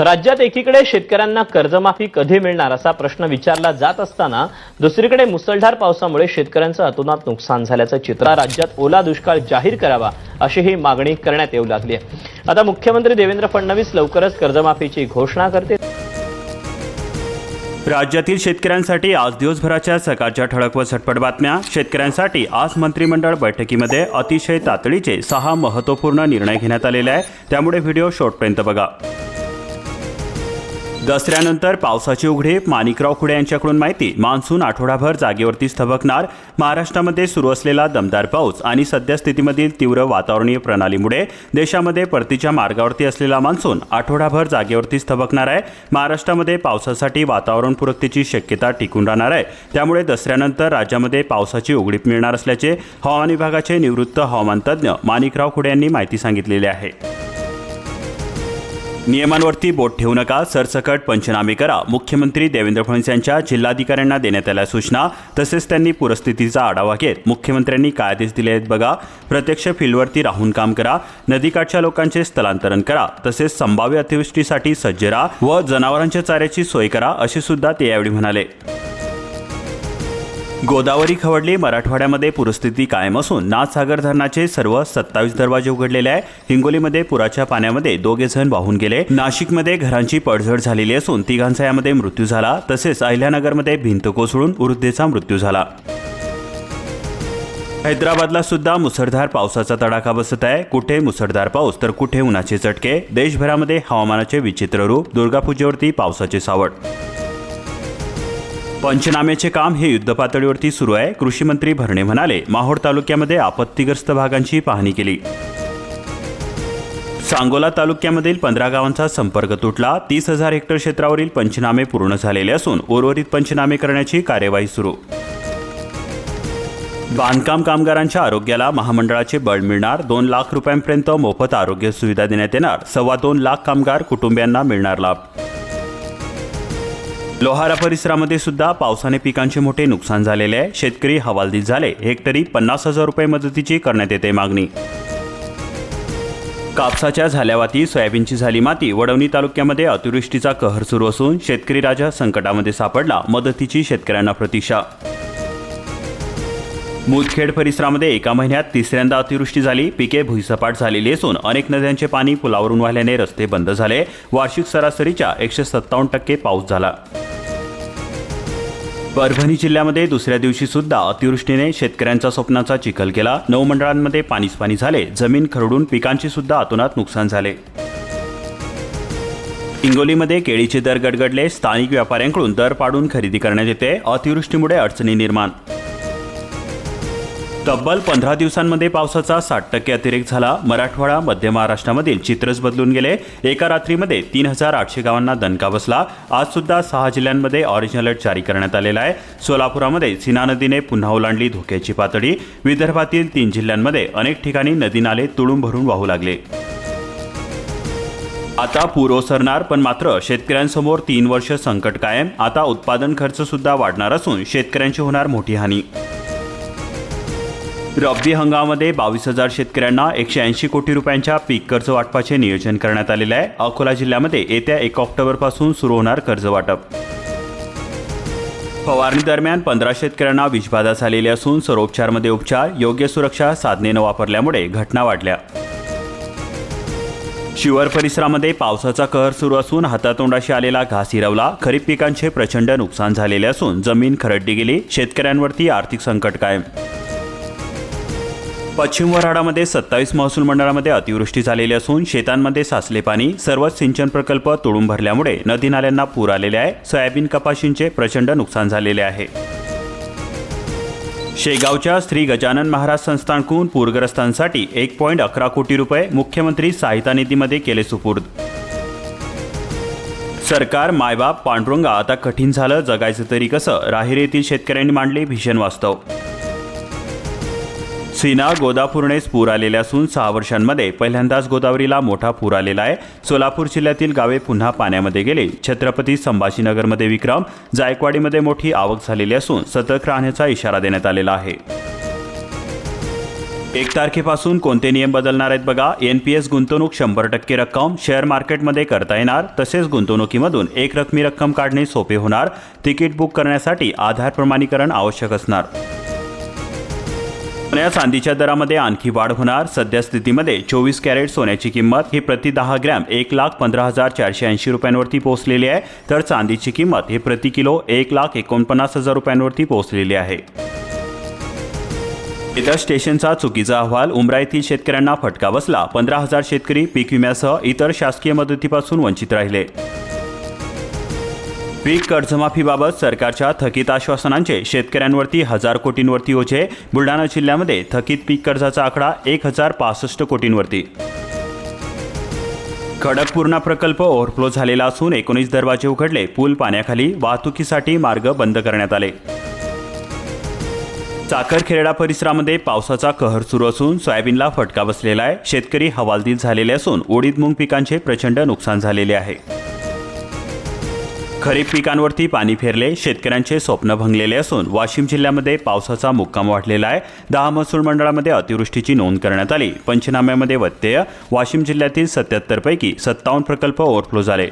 राज्यात एकीकडे शेतकऱ्यांना कर्जमाफी कधी मिळणार असा प्रश्न विचारला जात असताना दुसरीकडे मुसळधार पावसामुळे शेतकऱ्यांचं अतोनात नुकसान झाल्याचं चित्र राज्यात ओला दुष्काळ जाहीर करावा अशी ही मागणी करण्यात येऊ लागली आहे. आता मुख्यमंत्री देवेंद्र फडणवीस लवकरच कर्जमाफीची घोषणा करते राज्यातील शेतकऱ्यांसाठी आज दिवसभराच्या सकाळच्या ठळक व झटपट बातम्या. शेतकऱ्यांसाठी आज मंत्रिमंडळ बैठकीमध्ये अतिशय तातडीचे सहा महत्त्वपूर्ण निर्णय घेण्यात आलेले आहे. त्यामुळे व्हिडिओ शॉर्टपर्यंत बघा. दसऱ्यानंतर पावसाची उघडीप माणिकराव खुडे यांच्याकडून माहिती. मान्सून आठवडाभर जागेवरतीच थबकणार महाराष्ट्रामध्ये सुरू असलेला दमदार पाऊस आणि सद्यस्थितीमधील तीव्र वातावरणीय प्रणालीमुळे देशामध्ये परतीच्या मार्गावरती असलेला मान्सून आठवडाभर जागेवरतीच थबकणार आहे. महाराष्ट्रामध्ये पावसासाठी वातावरण पूरकतेची शक्यता टिकून राहणार आहे. त्यामुळे दसऱ्यानंतर राज्यामध्ये पावसाची उघडीप मिळणार असल्याचे हवामान विभागाचे निवृत्त हवामान तज्ज्ञ माणिकराव खुडे यांनी माहिती सांगितलेली आहे. नियमांवरती बोट ठेवू नका सरसकट पंचनामे करा मुख्यमंत्री देवेंद्र फडणवीस यांच्या जिल्हाधिकाऱ्यांना देण्यात आल्या सूचना तसेच त्यांनी पूरस्थितीचा आढावा घेत मुख्यमंत्र्यांनी काय आदेश दिले आहेत बघा प्रत्यक्ष फील्डवरती राहून काम करा नदीकाठच्या लोकांचे स्थलांतरण करा तसेच संभाव्य अतिवृष्टीसाठी सज्ज राहा व जनावरांच्या चाऱ्याची सोय करा असे सुद्धा ते यावेळी म्हणाले. गोदावरी खवडली मराठवाड्यामध्ये पूरस्थिती कायम असून नाथसागर धरणाचे सर्व सत्तावीस दरवाजे उघडलेले आहे. हिंगोलीमध्ये पुराच्या पाण्यामध्ये दोघे जण वाहून गेले. नाशिकमध्ये घरांची पडझड झालेली असून तिघांचा यामध्ये मृत्यू झाला. तसेच अहिल्यानगरमध्ये भिंत कोसळून वृद्धेचा मृत्यू झाला. हैदराबादला सुद्धा मुसळधार पावसाचा तडाखा बसत आहे. कुठे मुसळधार पाऊस तर कुठे उन्हाचे चटके? देशभरामध्ये हवामानाचे विचित्र रूप. दुर्गापूजेवरती पावसाचे सावट पंचनाम्याचे काम हे युद्धपातळीवरती सुरू आहे. कृषी मंत्री भरणे म्हणाले माहोड तालुक्यामध्ये आपत्तीग्रस्त भागांची पाहणी केली. सांगोला तालुक्यामधील पंधरा गावांचा संपर्क तुटला. तीस हजार हेक्टर क्षेत्रावरील पंचनामे पूर्ण झालेले असून उर्वरित पंचनामे करण्याची कार्यवाही सुरू. बांधकाम कामगारांच्या आरोग्याला महामंडळाचे बळ मिळणार. दोन लाख रुपयांपर्यंत मोफत आरोग्य सुविधा देण्यात येणार. सव्वा दोन लाख कामगार कुटुंबियांना मिळणार लाभ. लोहारा परिसरामध्ये सुद्धा पावसाने पिकांचे मोठे नुकसान झालेले आहे. शेतकरी हवालदिल झाले. हेक्टरी पन्नास हजार रुपये मदतीची करण्यात येते मागणी. कापसाच्या झाल्यावाती सोयाबीनची झाली माती वडवणी तालुक्यामध्ये अतिवृष्टीचा कहर सुरू असून शेतकरी राजा संकटामध्ये सापडला. मदतीची शेतकऱ्यांना प्रतीक्षा मुदखेड परिसरामध्ये एका महिन्यात तिसऱ्यांदा अतिवृष्टी झाली. पिके भुईसपाट झालेली असून अनेक नद्यांचे पाणी पुलावरून वाहिल्याने रस्ते बंद झाले. वार्षिक सरासरीच्या एकशे सत्तावन्न टक्के पाऊस झाला. परभणी जिल्ह्यामध्ये दुसऱ्या दिवशी सुद्धा अतिवृष्टीने शेतकऱ्यांचा स्वप्नाचा चिखल केला. नऊ मंडळांमध्ये पाणीच पाणी झाले. जमीन खरडून पिकांची सुद्धा अतोनात नुकसान झाले. हिंगोलीमध्ये केळीचे दर गडगडले. स्थानिक व्यापाऱ्यांकडून दर पाडून खरेदी करण्यात येते. अतिवृष्टीमुळे अडचणी निर्माण तब्बल पंधरा दिवसांमध्ये पावसाचा साठ टक्के अतिरेक झाला. मराठवाडा मध्य महाराष्ट्रामधील चित्रच बदलून गेले. एका रात्रीमध्ये तीन हजार आठशे गावांना दणका बसला. आज सुद्धा सहा जिल्ह्यांमध्ये ऑरेंज अलर्ट जारी करण्यात आलेला आहे. सोलापुरामध्ये सीना नदीने पुन्हा ओलांडली धोक्याची पातळी. विदर्भातील तीन जिल्ह्यांमध्ये अनेक ठिकाणी नदी नाले तुडूंब भरून वाहू लागले. आता पूर ओसरणार पण मात्र शेतकऱ्यांसमोर तीन वर्ष संकट कायम. आता उत्पादन खर्च सुद्धा वाढणार असून शेतकऱ्यांची होणार मोठी हानी. रब्बी हंगामामध्ये बावीस हजार शेतकऱ्यांना एकशे ऐंशी कोटी रुपयांच्या पीक कर्ज वाटपाचे नियोजन करण्यात आलेले आहे. अकोला जिल्ह्यामध्ये येत्या एक ऑक्टोबरपासून सुरू होणार कर्ज वाटप. फवारणी दरम्यान पंधरा शेतकऱ्यांना विषबाधा झालेली असून सर्वोपचारमध्ये उपचार योग्य सुरक्षा साधने न वापरल्यामुळे घटना वाढल्या. शिवर परिसरामध्ये पावसाचा कहर सुरू असून हातातोंडाशी आलेला घास हिरवला. खरीप पिकांचे प्रचंड नुकसान झालेले असून जमीन खरडली गेली. शेतकऱ्यांवरती आर्थिक संकट कायम. पश्चिम वराडामध्ये सत्तावीस महसूल मंडळामध्ये अतिवृष्टी झालेली असून शेतांमध्ये साचले पाणी सर्वच सिंचन प्रकल्प तोडून भरल्यामुळे नदी नाल्यांना पूर आलेले आहे. सोयाबीन कपाशींचे प्रचंड नुकसान झालेले आहे. शेगावच्या श्री गजानन महाराज संस्थानकडून पूरग्रस्तांसाठी एक पॉईंट अकरा कोटी रुपये मुख्यमंत्री सहायता निधीमध्ये केले सुपूर्द. सरकार मायबाप पांडुरंगा आता कठीण झालं जगायचं तरी कसं? राहिर येथील शेतकऱ्यांनी मांडले भीषण वास्तव. सीना गोदापूर्णेस पूर आलेले असून सहा वर्षांमध्ये पहिल्यांदाच गोदावरीला मोठा पूर आलेला आहे. सोलापूर जिल्ह्यातील गावे पुन्हा पाण्यामध्ये गेले. छत्रपती संभाजीनगरमध्ये विक्रम जायकवाडीमध्ये मोठी आवक झालेली असून सतर्क राहण्याचा इशारा देण्यात आलेला आहे. एक तारखेपासून कोणते नियम बदलणार आहेत बघा. एन पी एस गुंतवणूक शंभर टक्के रक्कम शेअर मार्केटमध्ये करता येणार. तसेच गुंतवणुकीमधून एक रकमी रक्कम काढणे सोपे होणार. तिकीट बुक करण्यासाठी आधार प्रमाणीकरण आवश्यक असणार. सोन्या चांदीच्या दरामध्ये आणखी वाढ होणार. सध्या स्थितीमध्ये चोवीस कॅरेट सोन्याची किंमत ही प्रति दहा ग्रॅम एक लाख पंधरा हजार चारशे ऐंशी रुपयांवरती पोहोचलेली आहे. तर चांदीची किंमत ही प्रति किलो एक लाख एकोणपन्नास हजार रुपयांवरती पोहोचलेली आहे. इतर स्टेशनचा चुकीचा अहवाल उमरा येथील शेतकऱ्यांना फटका बसला. पंधरा हजार शेतकरी पीक विम्यासह इतर शासकीय मदतीपासून वंचित राहिले. पीक कर्जमाफीबाबत सरकारच्या थकीत आश्वासनांचे शेतकऱ्यांवरती हजार कोटींवरती ओझे बुलढाणा जिल्ह्यामध्ये थकीत पीक कर्जाचा आकडा एक हजार पासष्ट कोटींवरती. खडकपूर्णा प्रकल्प ओव्हरफ्लो झालेला असून एकोणीस दरवाजे उघडले पूल पाण्याखाली वाहतुकीसाठी मार्ग बंद करण्यात आले. चाकरखेरडा परिसरामध्ये पावसाचा कहर सुरू असून सोयाबीनला फटका बसलेला आहे. शेतकरी हवालदिल झालेले असून उडीद मूग पिकांचे प्रचंड नुकसान झालेले आहे. खरीप पिकांवरती पाणी फेरले शेतकऱ्यांचे स्वप्न भंगलेले असून वाशिम जिल्ह्यामध्ये पावसाचा मुक्काम वाढलेला आहे. दहा महसूल मंडळामध्ये अतिवृष्टीची नोंद करण्यात आली. पंचनाम्यामध्ये व्यत्यय वाशिम जिल्ह्यातील सत्याहत्तर पैकी सत्तावन्न प्रकल्प ओव्हरफ्लो झाले.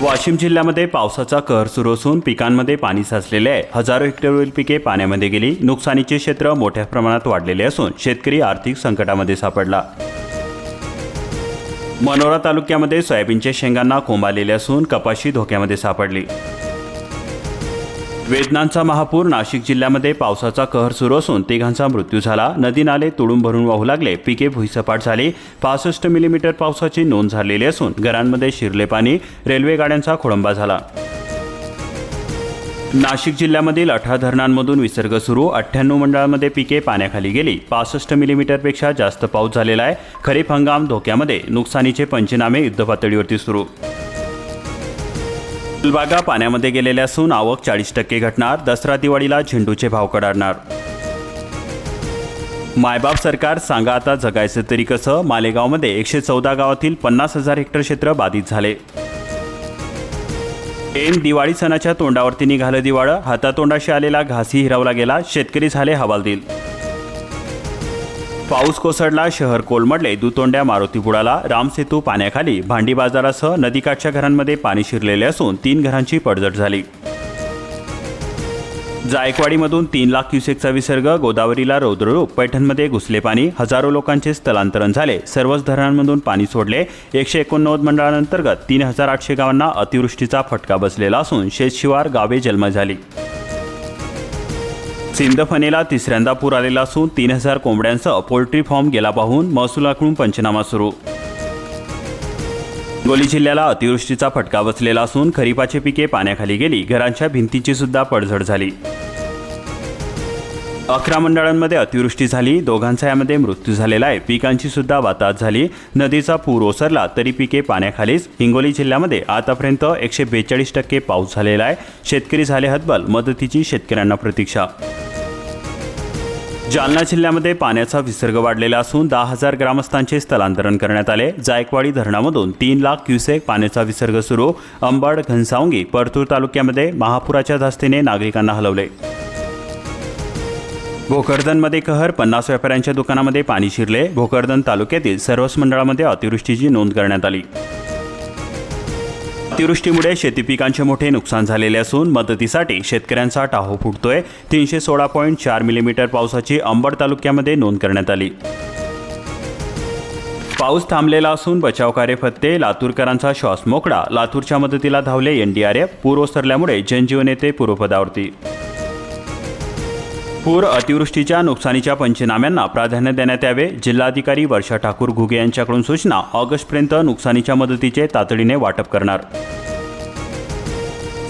वाशिम जिल्ह्यामध्ये पावसाचा कहर सुरू असून पिकांमध्ये पाणी साचलेले आहे. हजारो हेक्टरवरील पिके पाण्यामध्ये गेली. नुकसानीचे क्षेत्र मोठ्या प्रमाणात वाढलेले असून शेतकरी आर्थिक संकटामध्ये सापडला. मनोरा तालुक्यामध्ये सोयाबीनच्या शेंगांना कोंब आलेले असून कपाशी धोक्यामध्ये सापडली. वेदनांचा महापूर नाशिक जिल्ह्यामध्ये पावसाचा कहर सुरू असून तिघांचा मृत्यू झाला. नदी नाले तुडून भरून वाहू लागले. पिके भुईसपाट झाली. पासष्ट मिलीमीटर पावसाची नोंद झालेली असून घरांमध्ये शिरले पाणी रेल्वे गाड्यांचा खोळंबा झाला. नाशिक जिल्ह्यामधील अठरा धरणांमधून विसर्ग सुरू अठ्ठ्याण्णव मंडळामध्ये पिके पाण्याखाली गेली. पासष्ट मिलीमीटरपेक्षा जास्त पाऊस झालेला आहे. खरीप हंगाम धोक्यामध्ये नुकसानीचे पंचनामे युद्धपातळीवरती सुरू. फुलबागा पाण्यामध्ये गेलेल्या असून आवक चाळीस टक्के घटणार दसरा दिवाळीला झेंडूचे भाव कडाडणार. मायबाप सरकार सांगा आता जगायचं तरी कसं? मालेगावमध्ये एकशे चौदा गावातील पन्नास हजार हेक्टर क्षेत्र बाधित झाले. ऐन दिवाळी सणाच्या तोंडावरती निघालं दिवाळं. हातातोंडाशी आलेला घासी हिरावला गेला. शेतकरी झाले हवालदिल. पाऊस कोसळला शहर कोलमडले. दुतोंड्या मारुती बुडाला. रामसेतू पाण्याखाली. भांडी बाजारासह नदीकाठच्या घरांमध्ये पाणी शिरलेले असून तीन घरांची पडझड झाली. जायकवाडीमधून तीन लाख क्युसेकचा विसर्ग गोदावरीला रौद्ररूप पैठणमध्ये घुसले पाणी हजारो लोकांचे स्थलांतरण झाले. सर्वच धरणांमधून पाणी सोडले. एकशे एकोणनव्वद मंडळांतर्गत तीन हजार आठशे गावांना अतिवृष्टीचा फटका बसलेला असून शेतशिवार गावे जन्म झाली. सिंदफनेला तिसऱ्यांदा पूर आलेला असून तीन हजार कोंबड्यांसह पोल्ट्री फॉर्म गेला पाहून महसुलाकडून पंचनामा सुरू. हिंगोली जिल्ह्याला अतिवृष्टीचा फटका बसलेला असून खरीपाची पिके पाण्याखाली गेली. घरांच्या भिंतीची सुद्धा पडझड झाली. अकरा मंडळांमध्ये अतिवृष्टी झाली. दोघांचा यामध्ये मृत्यू झालेला आहे. पिकांची सुद्धा वाताहत झाली. नदीचा पूर ओसरला तरी पिके पाण्याखालीच. हिंगोली जिल्ह्यामध्ये आतापर्यंत एकशे बेचाळीस टक्के पाऊस झालेला आहे. शेतकरी झाले हतबल मदतीची शेतकऱ्यांना प्रतीक्षा जालना जिल्ह्यामध्ये पाण्याचा विसर्ग वाढलेला असून दहा हजार ग्रामस्थांचे स्थलांतरण करण्यात आले. जायकवाडी धरणामधून तीन लाख क्युसेक पाण्याचा विसर्ग सुरू. अंबाड घनसावंगी परतूर तालुक्यामध्ये महापुराच्या धास्तीने नागरिकांना हलवले. भोकरदनमध्ये कहर पन्नास व्यापाऱ्यांच्या दुकानामध्ये पाणी शिरले. भोकरदन तालुक्यातील सर्वच मंडळामध्ये अतिवृष्टीची नोंद करण्यात आली. अतिवृष्टीमुळे शेती पिकांचे मोठे नुकसान झालेले असून मदतीसाठी शेतकऱ्यांचा टाहो फुटतोय. तीनशे सोळा पॉईंट चार मिलीमीटर पावसाची अंबड तालुक्यामध्ये नोंद करण्यात आली. पाऊस थांबलेला असून बचावकार्य फत्ते लातूरकरांचा श्वास मोकळा लातूरच्या मदतीला धावले एनडीआरएफ पूर ओसरल्यामुळे जनजीवन येते पूर्वपदावरती पूर अतिवृष्टीच्या नुकसानीच्या पंचनाम्यांना प्राधान्य देण्यात यावे. जिल्हाधिकारी वर्षा ठाकूर घुगे यांच्याकडून सूचना. ऑगस्टपर्यंत नुकसानीच्या मदतीचे तातडीने वाटप करणार.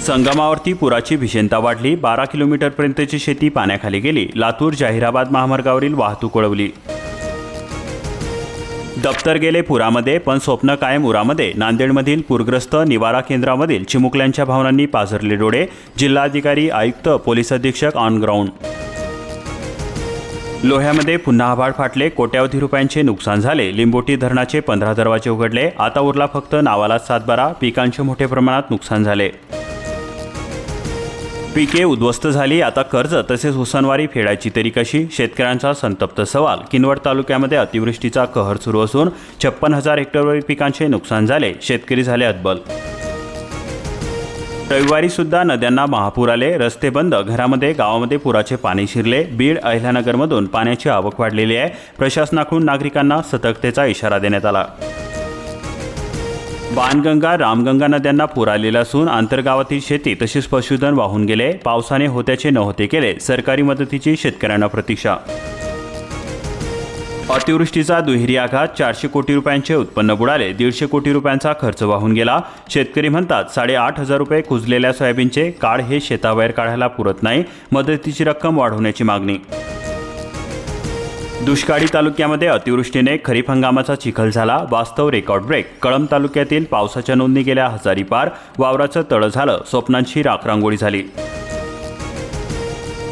संगमावरती पुराची भीषणता वाढली. बारा किलोमीटरपर्यंतची शेती पाण्याखाली गेली. लातूर जाहिराबाद महामार्गावरील वाहतूक वळवली. दप्तर गेले पुरामध्ये पण स्वप्न कायम उरामध्ये. नांदेडमधील पूरग्रस्त निवारा केंद्रामधील चिमुकल्यांच्या भावनांनी पाझरले डोळे. जिल्हाधिकारी आयुक्त पोलीस अधीक्षक ऑन ग्राउंड. लोह्यामध्ये पुन्हा आभाळ फाटले कोट्यावधी रुपयांचे नुकसान झाले लिंबोटी धरणाचे पंधरा दरवाजे उघडले आता उरला फक्त नावाला सातबारा पिकांचे मोठ्या प्रमाणात नुकसान झाले. पिके उद्ध्वस्त झाली आता कर्ज तसेच हुसनवारी फेडायची तरी कशी? शेतकऱ्यांचा संतप्त सवाल. किनवट तालुक्यामध्ये अतिवृष्टीचा कहर सुरू असून छप्पन हजार हेक्टरवरील पिकांचे नुकसान झाले शेतकरी झाले अद्बल रविवारी सुद्धा नद्यांना महापूर आले. रस्ते बंद. घरामध्ये गावामध्ये पुराचे पाणी शिरले. बीड अहिल्यानगरमधून पाण्याची आवक वाढलेली आहे. प्रशासनाकडून नागरिकांना सतर्कतेचा इशारा देण्यात आला. बाणगंगा रामगंगा नद्यांना पूर आलेला असून आंतरगावातील शेती तसेच पशुधन वाहून गेले. पावसाने होत्याचे नव्हते केले. सरकारी मदतीची शेतकऱ्यांना प्रतीक्षा अतिवृष्टीचा दुहेरी आघात चारशे कोटी रुपयांचे उत्पन्न बुडाले दीडशे कोटी रुपयांचा खर्च वाहून गेला. शेतकरी म्हणतात साडेआठ हजार रुपये कुजलेल्या सोयाबीनचे काळ हे शेताबाहेर काढायला पुरत नाही मदतीची रक्कम वाढवण्याची मागणी. दुष्काळी तालुक्यामध्ये अतिवृष्टीने खरीप हंगामाचा चिखल झाला. वास्तव रेकॉर्ड ब्रेक कळंब तालुक्यातील पावसाच्या नोंदी गेल्या हजारी पार वावराचं तळं झालं स्वप्नांची राखरांगोळी झाली.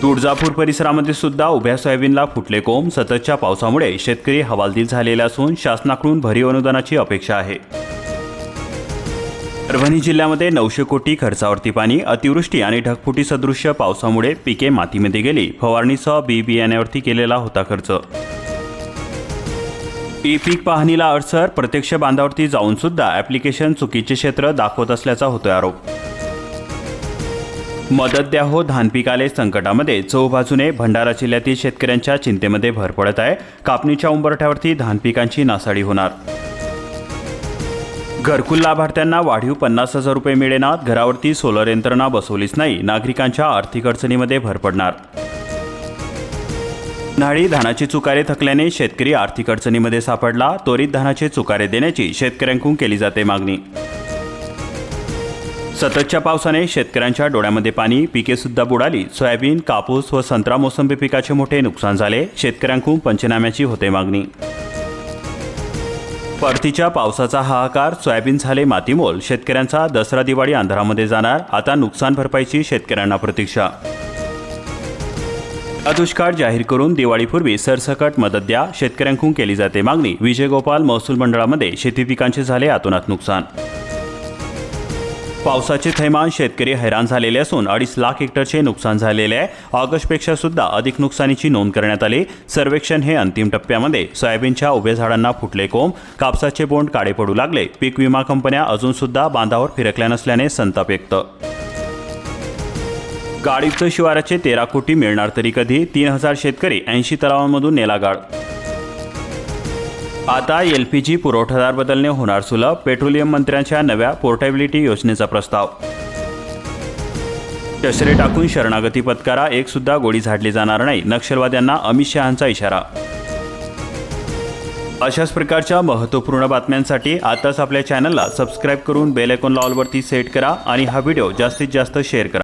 तुळजापूर परिसरामध्ये सुद्धा उभ्या सोयाबीनला फुटले कोंब सततच्या पावसामुळे शेतकरी हवालदिल झालेले असून शासनाकडून भरीव अनुदानाची अपेक्षा आहे. परभणी जिल्ह्यामध्ये नऊशे कोटी खर्चावरती पाणी अतिवृष्टी आणि ढगफुटी सदृश्य पावसामुळे पिके मातीमध्ये गेली. फवारणीसह बी बियाण्यावरती केलेला होता खर्च. ई पीक पाहणीला अडसर प्रत्यक्ष बांधावरती जाऊन सुद्धा ॲप्लिकेशन चुकीचे क्षेत्र दाखवत असल्याचा होतोय आरोप. मदत द्या हो धान पिकाले संकटामध्ये. चौबाजूने भंडारा जिल्ह्यातील शेतकऱ्यांच्या चिंतेमध्ये भर पडत आहे. कापणीच्या उंबरठ्यावरती धान पिकांची नासाडी होणार. घरकुल लाभार्थ्यांना वाढीव पन्नास हजार रुपये मिळेनात घरावरती सोलर यंत्रणा बसवलीच नाही. नागरिकांच्या आर्थिक अडचणीमध्ये भर पडणार. उन्हाळी धानाचे चुकारे थकल्याने शेतकरी आर्थिक अडचणीमध्ये सापडला. त्वरित धानाचे चुकारे देण्याची शेतकऱ्यांकडून केली जाते मागणी. सततच्या पावसाने शेतकऱ्यांच्या डोळ्यामध्ये पाणी पिके सुद्धा बुडाली. सोयाबीन कापूस व संत्रा मोसंबी पिकाचे मोठे नुकसान झाले. शेतकऱ्यांकडून पंचनाम्याची होते मागणी. परतीच्या पावसाचा हाहाकार सोयाबीन झाले मातीमोल. शेतकऱ्यांचा दसरा दिवाळी अंधारामध्ये जाणार. आता नुकसान भरपाईची शेतकऱ्यांना प्रतीक्षा. दुष्काळ जाहीर करून दिवाळीपूर्वी सरसकट मदत द्या. शेतकऱ्यांकडून केली जाते मागणी. विजय गोपाल महसूल मंडळामध्ये शेती पिकांचे झाले आतोनात नुकसान. पावसाचे थैमान शेतकरी हैराण झालेले असून अडीच लाख हेक्टरचे नुकसान झालेले आहे. ऑगस्टपेक्षा सुद्धा अधिक नुकसानीची नोंद करण्यात आली. सर्वेक्षण हे अंतिम टप्प्यामध्ये सोयाबीनच्या उभ्या झाडांना फुटले कोंब कापसाचे बोंड काळे पडू लागले. पीक विमा कंपन्या अजून सुद्धा बांधावर फिरकल्या नसल्याने संताप व्यक्त. गाडीचं शिवाराचे तेरा कोटी मिळणार तरी कधी? तीन हजार शेतकरी ऐंशी तलावांमधून नेलागाळ आता एल पी जी पुरवठादार बदलणे होणार सुलभ पेट्रोलियम मंत्र्यांच्या नव्या पोर्टेबिलिटी योजनेचा प्रस्ताव. शस्त्रे टाकून शरणागती पत्कारा एक सुद्धा गोळी झाडली जाणार नाही नक्षलवाद्यांना अमित शहांचा इशारा. अशाच प्रकारच्या महत्त्वपूर्ण बातम्यांसाठी आताच आपल्या चॅनलला सबस्क्राईब करून बेल आयकॉन ऑलवरती सेट करा आणि हा व्हिडिओ जास्तीत जास्त शेअर करा.